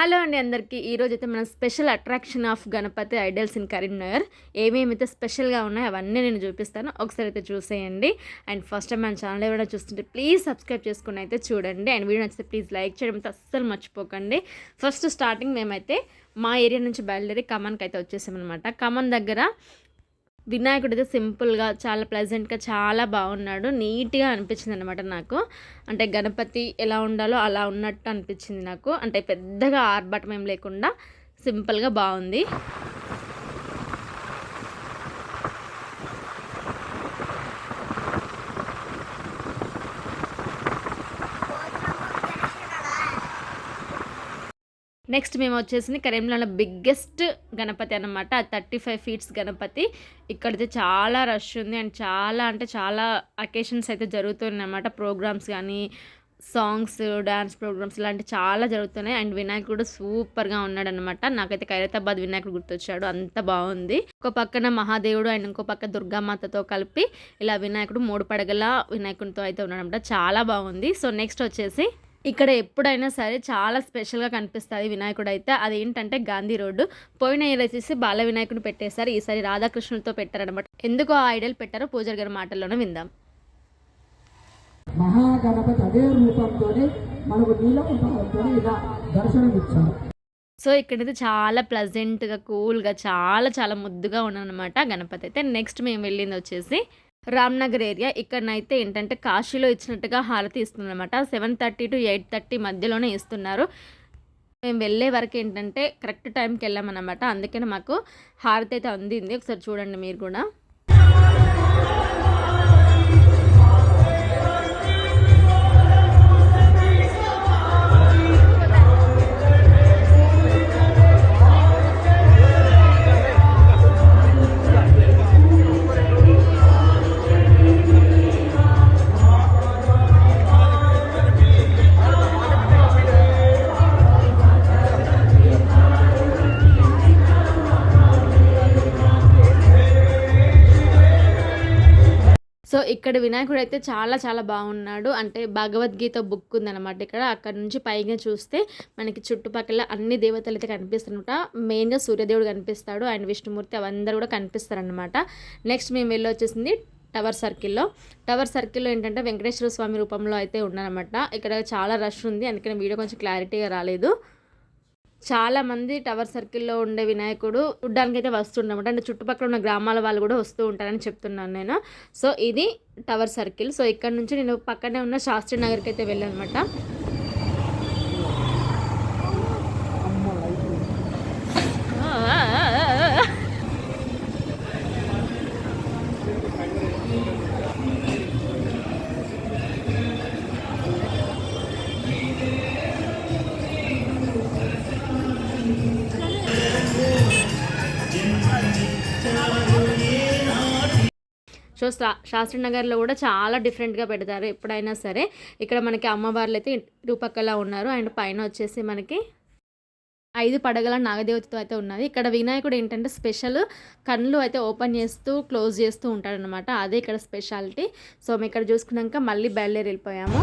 Hello అండి అందరికీ. ఈరోజు అయితే మన special attraction of Ganapati idols in Karimnagar. ఏమేమైతే స్పెషల్గా ఉన్నాయో అవన్నీ నేను చూపిస్తాను. ఒకసారి అయితే చూసేయండి. అండ్ ఫస్ట్ టైం మన ఛానల్ ఎవరైనా చూస్తుంటే ప్లీజ్ సబ్స్క్రైబ్ చేసుకుని అయితే చూడండి. అండ్ వీడియో నచ్చితే ప్లీజ్ లైక్ చేయడం అయితే అస్సలు మర్చిపోకండి. ఫస్ట్ స్టార్టింగ్ మేమైతే మా ఏరియా నుంచి బయలుదేరి కమాన్కి అయితే వచ్చేసామన్నమాట. కమాన్ దగ్గర వినాయకుడు అయితే సింపుల్గా చాలా ప్లెజెంట్గా చాలా బాగున్నాడు. నీట్గా అనిపించింది అనమాట నాకు. అంటే గణపతి ఎలా ఉండాలో అలా ఉన్నట్టు అనిపించింది నాకు. అంటే పెద్దగా ఆర్భాటం ఏం లేకుండా సింపుల్గా బాగుంది. నెక్స్ట్ మేము వచ్చేసి కరీంనగర్లో బిగ్గెస్ట్ గణపతి అనమాట థర్టీ ఫైవ్ ఫీట్స్ గణపతి. ఇక్కడైతే చాలా రష్ ఉంది అండ్ చాలా అంటే చాలా అకేషన్స్ అయితే జరుగుతున్నాయి అన్నమాట ప్రోగ్రామ్స్ కానీ సాంగ్స్ డ్యాన్స్ ప్రోగ్రామ్స్ ఇలాంటి చాలా జరుగుతున్నాయి. అండ్ వినాయకుడు సూపర్గా ఉన్నాడు అనమాట నాకైతే ఖైరతాబాద్ వినాయకుడు గుర్తొచ్చాడు. అంత బాగుంది. ఒక పక్కన మహాదేవుడు అండ్ ఇంకో పక్క దుర్గామాతతో కలిపి ఇలా వినాయకుడు మూడు పడగల వినాయకుడితో అయితే ఉన్నాడు అనమాట చాలా బాగుంది. సో నెక్స్ట్ వచ్చేసి ఇక్కడ ఎప్పుడైనా సరే చాలా స్పెషల్గా కనిపిస్తుంది వినాయకుడు అయితే అదేంటంటే గాంధీ రోడ్డు. పోయిన ఇయర్ వచ్చేసి బాల వినాయకుడు పెట్టేశారు. ఈసారి రాధాకృష్ణులతో పెట్టారనమాట ఎందుకు ఆ ఐడియల్ పెట్టారో పూజారి గారి మాటల్లోనే విందాం. మహాగణపతి అదే రూపంతో మనకు నీలకంఠంతో ఇలా దర్శనం ఇచ్చారు సో ఇక్కడైతే చాలా ప్లజెంట్గా కూల్గా చాలా చాలా ముద్దుగా ఉన్నానమాట గణపతి అయితే. నెక్స్ట్ మేము వెళ్ళింది వచ్చేసి రామ్నగర్ ఏరియా ఇక్కడనైతే ఏంటంటే కాశీలో ఇచ్చినట్టుగా హారతి ఇస్తుందన్నమాట seven thirty to eight thirty మధ్యలోనే ఇస్తున్నారు. మేము వెళ్ళే వరకు ఏంటంటే కరెక్ట్ టైంకి వెళ్ళామన్నమాట. అందుకనే మాకు హారతి అయితే అందింది. ఒకసారి చూడండి మీరు కూడా. ఇక్కడ వినాయకుడు అయితే చాలా చాలా బాగున్నాడు. అంటే భగవద్గీత బుక్ ఉందన్నమాట ఇక్కడ. అక్కడ నుంచి పైగా చూస్తే మనకి చుట్టుపక్కల అన్ని దేవతలు అయితే కనిపిస్తున్నమాట. మెయిన్గా సూర్యదేవుడు కనిపిస్తాడు. అండ్ విష్ణుమూర్తి అవందరూ కూడా కనిపిస్తారనమాట నెక్స్ట్ మేము వెళ్ళి వచ్చేసింది టవర్ సర్కిల్లో. టవర్ సర్కిల్లో ఏంటంటే వెంకటేశ్వర స్వామి రూపంలో అయితే ఉన్నారనమాట ఇక్కడ చాలా రష్ ఉంది. అందుకని వీడియో కొంచెం క్లారిటీగా రాలేదు. చాలా మంది టవర్ సర్కిల్లో ఉండే వినాయకుడు చూడ్డానికి అయితే వస్తుండమాట. అంటే చుట్టుపక్కల ఉన్న గ్రామాల వాళ్ళు కూడా వస్తూ ఉంటారని చెప్తున్నాను నేను. సో ఇది టవర్ సర్కిల్. సో ఇక్కడ నుంచి నేను పక్కనే ఉన్న శాస్త్రి నగర్కి అయితే వెళ్ళాను అనమాట సో శాస్త్రి నగర్లో కూడా చాలా డిఫరెంట్గా పెడతారు ఎప్పుడైనా సరే. ఇక్కడ మనకి అమ్మవార్లు అయితే ఇరుపక్కల ఉన్నారు. అండ్ పైన వచ్చేసి మనకి ఐదు పడగల నాగదేవతతో అయితే ఉన్నది. ఇక్కడ వినాయకుడు ఏంటంటే స్పెషల్ కళ్ళు అయితే ఓపెన్ చేస్తూ క్లోజ్ చేస్తూ ఉంటాడనమాట అదే ఇక్కడ స్పెషాలిటీ. సో మేము ఇక్కడ చూసుకున్నాక మళ్ళీ బయలుదేరి వెళ్ళిపోయాము.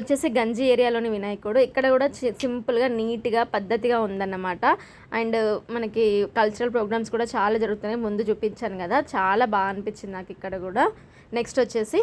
వచ్చేసి గంజి ఏరియాలోని వినాయకుడు. ఇక్కడ కూడా సింపుల్గా నీట్గా పద్ధతిగా ఉందన్నమాట. అండ్ మనకి కల్చరల్ ప్రోగ్రామ్స్ కూడా చాలా జరుగుతున్నాయి. ముందు చూపించాను కదా. చాలా బాగా అనిపించింది నాకు ఇక్కడ కూడా. నెక్స్ట్ వచ్చేసి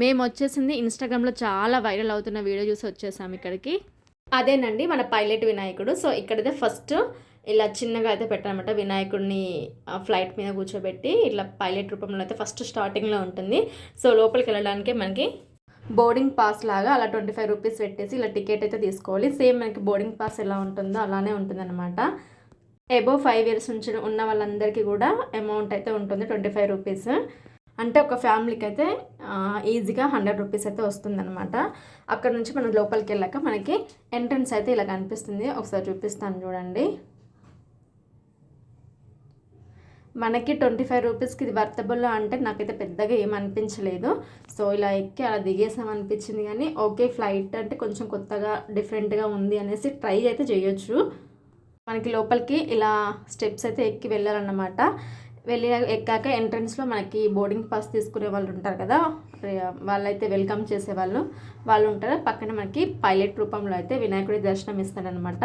మేము వచ్చేసింది ఇన్స్టాగ్రామ్లో చాలా వైరల్ అవుతున్న వీడియో చూసి వచ్చేసాం ఇక్కడికి. అదేనండి మన పైలట్ వినాయకుడు. సో ఇక్కడైతే ఫస్ట్ ఇలా చిన్నగా అయితే పెట్టారనమాట వినాయకుడిని ఫ్లైట్ మీద కూర్చోబెట్టి ఇట్లా పైలట్ రూపంలో అయితే ఫస్ట్ స్టార్టింగ్లో ఉంటుంది. సో లోపలికి వెళ్ళడానికి మనకి బోర్డింగ్ పాస్ లాగా అలా ట్వంటీ ఫైవ్ రూపీస్ పెట్టేసి ఇలా టికెట్ అయితే తీసుకోవాలి. సేమ్ మనకి బోర్డింగ్ పాస్ ఎలా ఉంటుందో అలానే ఉంటుందన్నమాట. అబోవ్ ఫైవ్ ఇయర్స్ నుంచి ఉన్న వాళ్ళందరికీ కూడా అమౌంట్ అయితే ఉంటుంది ట్వంటీ ఫైవ్ రూపీస్. అంటే ఒక ఫ్యామిలీకి అయితే ఈజీగా హండ్రెడ్ రూపీస్ అయితే వస్తుందన్నమాట. అక్కడ నుంచి మనం లోపలికి వెళ్ళాక మనకి ఎంట్రన్స్ అయితే ఇలా కనిపిస్తుంది. ఒకసారి చూపిస్తాను చూడండి. మనకి ట్వంటీ ఫైవ్ రూపీస్కి ఇది వర్తబుల్ అంటే నాకైతే పెద్దగా ఏమనిపించలేదు సో ఇలా ఎక్కి అలా దిగేసాం అనిపించింది కానీ ఓకే ఫ్లైట్ అంటే కొంచెం కొత్తగా డిఫరెంట్గా ఉంది అనేసి ట్రై అయితే చేయొచ్చు. మనకి లోపలికి ఇలా స్టెప్స్ అయితే ఎక్కి వెళ్ళాలన్నమాట. వెళ్ళి ఎక్కాక ఎంట్రన్స్లో మనకి బోర్డింగ్ పాస్ తీసుకునే వాళ్ళు ఉంటారు కదా వాళ్ళైతే వెల్కమ్ చేసేవాళ్ళు. వాళ్ళు ఉంటారు. పక్కన మనకి పైలట్ రూపంలో అయితే వినాయకుడి దర్శనం ఇస్తాడనమాట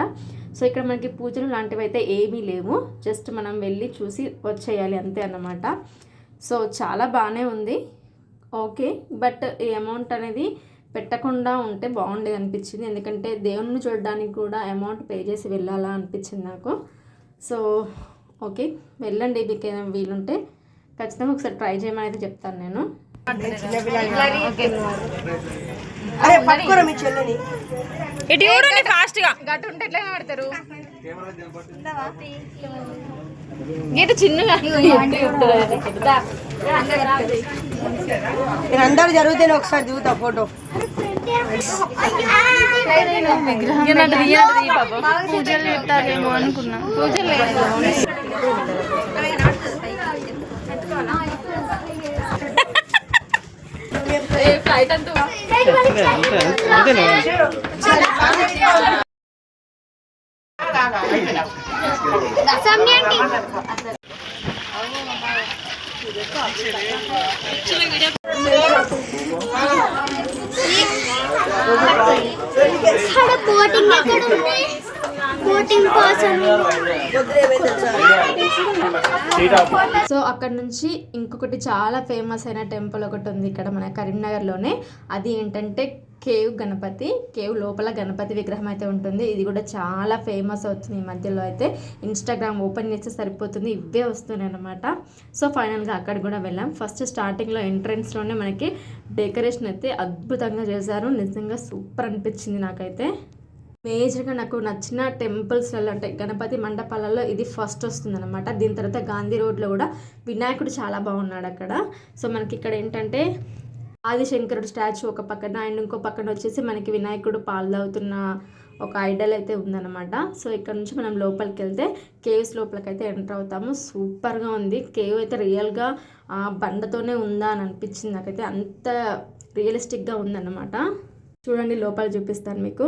సో ఇక్కడ మనకి పూజలు లాంటివి అయితే ఏమీ లేవు. జస్ట్ మనం వెళ్ళి చూసి వచ్చేయాలి అంతే అన్నమాట. సో చాలా బాగానే ఉంది. ఓకే. బట్ ఈ అమౌంట్ అనేది పెట్టకుండా ఉంటే బాగుండేది అనిపించింది. ఎందుకంటే దేవుణ్ణి చూడడానికి కూడా అమౌంట్ పే చేసి వెళ్ళాలా అనిపించింది నాకు. సో ఓకే వెళ్ళండి మీకు ఏమైనా వీలుంటే ఖచ్చితంగా ఒకసారి ట్రై చేయమని అయితే చెప్తాను నేను. ఇటు చూడండి ఫాస్ట్గా గట్టు ఉంటే ఎట్లా ఇటు చిన్నగా అందరు జరిగితేనే ఒకసారి దిగుతా ఫోటో. పూజలు పెట్టారేమో అనుకున్నా. పూజలు ఫ్లైట్ అంతా అక్కడ బోటింగ్ ఎక్కడ ఉంది బోటింగ్ కోసం సో అక్కడ నుంచి ఇంకొకటి చాలా ఫేమస్ అయిన టెంపుల్ ఒకటి ఉంది ఇక్కడ మన కరీంనగర్లోనే. అది ఏంటంటే కేవ్ గణపతి కేవ్ లోపల గణపతి విగ్రహం అయితే ఉంటుంది. ఇది కూడా చాలా ఫేమస్ అవుతుంది ఈ మధ్యలో అయితే. ఇన్స్టాగ్రామ్ ఓపెన్ చేస్తే సరిపోతుంది. ఇవే వస్తున్నాయి అనమాట సో ఫైనల్గా అక్కడ కూడా వెళ్ళాం. ఫస్ట్ స్టార్టింగ్లో ఎంట్రన్స్లోనే మనకి డెకరేషన్ అయితే అద్భుతంగా చేశారు. నిజంగా సూపర్ అనిపించింది నాకైతే. మేజర్గా నాకు నచ్చిన టెంపుల్స్లలో అంటే గణపతి మండపాలలో ఇది ఫస్ట్ వస్తుంది అనమాట దీని తర్వాత గాంధీ రోడ్లో కూడా వినాయకుడు చాలా బాగున్నాడు అక్కడ. సో మనకి ఇక్కడ ఏంటంటే ఆదిశంకరుడు స్టాచ్యూ ఒక పక్కన అండ్ ఇంకో పక్కన వచ్చేసి మనకి వినాయకుడు పాలు ఒక ఐడల్ అయితే ఉందన్నమాట. సో ఇక్కడ నుంచి మనం లోపలికి వెళ్తే కేవ్స్ లోపలికి అయితే ఎంటర్ అవుతాము. సూపర్గా ఉంది. కేవ్ అయితే రియల్గా ఆ బండతోనే ఉందా అని అనిపించింది నాకైతే. అంత రియలిస్టిక్గా ఉందన్నమాట. చూడండి లోపల చూపిస్తాను మీకు.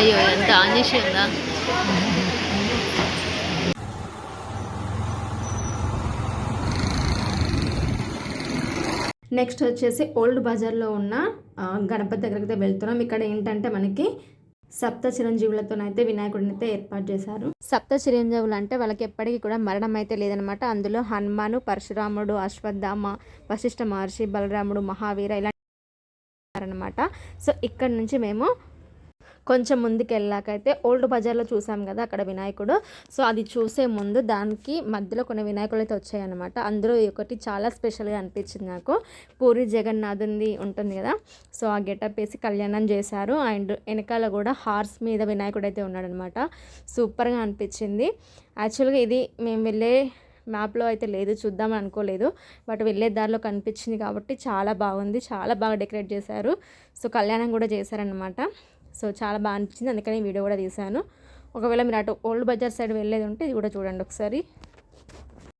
అయ్యో ఎంత ఆన్ చేసి ఉందా నెక్స్ట్ వచ్చేసి ఓల్డ్ బజార్లో ఉన్న గణపతి దగ్గరికి అయితే వెళ్తున్నాం. ఇక్కడ ఏంటంటే మనకి సప్త చిరంజీవులతోనైతే వినాయకుడిని అయితే ఏర్పాటు చేశారు. సప్త చిరంజీవులు అంటే వాళ్ళకి ఎప్పటికీ కూడా మరణం అయితే లేదనమాట అందులో హనుమాను పరశురాముడు అశ్వత్థామ వశిష్ఠ మహర్షి బలరాముడు మహావీర ఇలా అనమాట సో ఇక్కడ నుంచి మేము కొంచెం ముందుకు వెళ్ళాకైతే ఓల్డ్ బజార్లో చూసాం కదా అక్కడ వినాయకుడు. సో అది చూసే ముందు దానికి మధ్యలో కొన్ని వినాయకులు అయితే వచ్చాయన్నమాట. అందులో ఒకటి చాలా స్పెషల్గా అనిపించింది నాకు. పూరి జగన్నాథుంది ఉంటుంది కదా. సో ఆ గెటప్ వేసి కళ్యాణం చేశారు. అండ్ వెనకాల కూడా హార్స్ మీద వినాయకుడు అయితే ఉన్నాడనమాట సూపర్గా అనిపించింది. యాక్చువల్గా ఇది మేము వెళ్ళే మ్యాప్లో అయితే లేదు. చూద్దాం అనుకోలేదు. బట్ వెళ్ళే దారిలో కనిపించింది కాబట్టి చాలా బాగుంది. చాలా బాగా డెకరేట్ చేశారు. సో కళ్యాణం కూడా చేశారనమాట సో చాలా బాగా అనిపించింది. అందుకని వీడియో కూడా తీశాను. ఒకవేళ మీరు అటు ఓల్డ్ బజార్ సైడ్ వెళ్ళేది ఉంటే ఇది కూడా చూడండి ఒకసారి.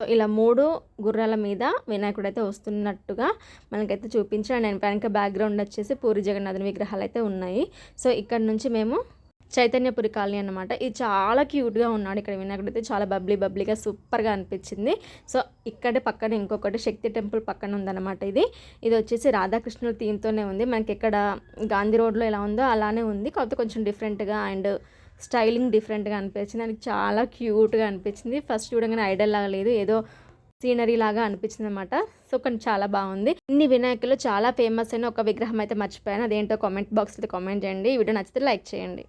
సో ఇలా మూడు గుర్రాల మీద వినాయకుడు అయితే వస్తున్నట్టుగా మనకైతే చూపించాను నేను వెనక బ్యాక్గ్రౌండ్ వచ్చేసి పూరి జగన్నాథుని విగ్రహాలు అయితే ఉన్నాయి. సో ఇక్కడ నుంచి మేము చైతన్యపురి కాలనీ అనమాట ఇది చాలా క్యూట్గా ఉన్నాడు ఇక్కడ వినాయకుడైతే అయితే చాలా బబ్లీ బబ్లీగా సూపర్గా అనిపించింది. సో ఇక్కడే పక్కన ఇంకొకటి శక్తి టెంపుల్ పక్కన ఉందన్నమాట ఇది. ఇది వచ్చేసి రాధాకృష్ణుల థీమ్తోనే ఉంది. మనకి ఇక్కడ గాంధీ రోడ్లో ఎలా ఉందో అలానే ఉంది. కాకపోతే కొంచెం డిఫరెంట్గా అండ్ స్టైలింగ్ డిఫరెంట్గా అనిపించింది. నాకు చాలా క్యూట్గా అనిపించింది. ఫస్ట్ చూడగానే ఐడల్ లాగా లేదు. ఏదో సీనరీ లాగా అనిపించింది అనమాట సో కానీ చాలా బాగుంది. ఇన్ని వినాయకులు చాలా ఫేమస్ అయిన ఒక విగ్రహం అయితే మర్చిపోయాను. అదేంటో కామెంట్ బాక్స్లో కామెంట్ చేయండి. ఈ వీడియో నచ్చితే లైక్ చేయండి.